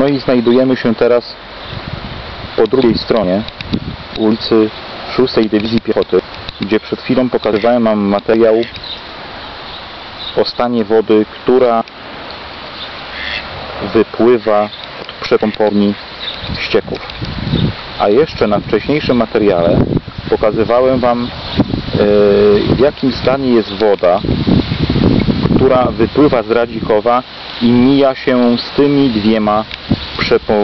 No i znajdujemy się teraz po drugiej stronie ulicy 6 Dywizji Piechoty, gdzie przed chwilą pokazywałem Wam materiał o stanie wody, która wypływa od przepompowni ścieków. A jeszcze na wcześniejszym materiale pokazywałem Wam e, w jakim stanie jest woda, która wypływa z Radzikowa i mija się z tymi dwiema przepo,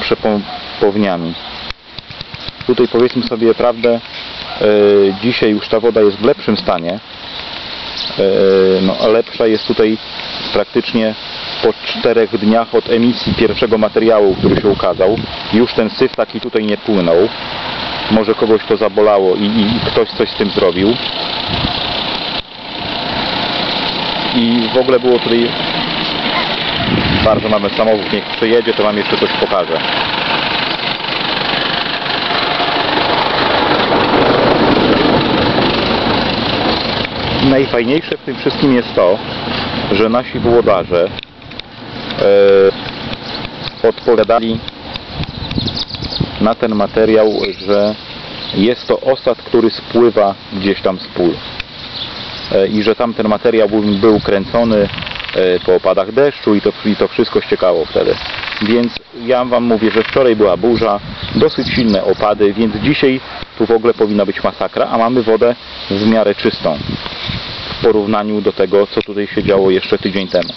przepompowniami. Tutaj powiedzmy sobie prawdę, e, dzisiaj już ta woda jest w lepszym stanie. E, no, lepsza jest tutaj praktycznie po czterech dniach od emisji pierwszego materiału, który się ukazał. Już ten syf taki tutaj nie płynął. Może kogoś to zabolało i, i ktoś coś z tym zrobił. I w ogóle było tutaj bardzo mamy samochód, niech przejedzie, to Wam jeszcze coś pokażę. Najfajniejsze w tym wszystkim jest to, że nasi włodarze e, odpowiadali na ten materiał, że jest to osad, który spływa gdzieś tam z pól e, i że tamten materiał był, kręcony po opadach deszczu i to, i to wszystko ściekało wtedy. Więc ja Wam mówię, że wczoraj była burza, dosyć silne opady, więc dzisiaj tu w ogóle powinna być masakra, a mamy wodę w miarę czystą w porównaniu do tego, co tutaj się działo jeszcze tydzień temu.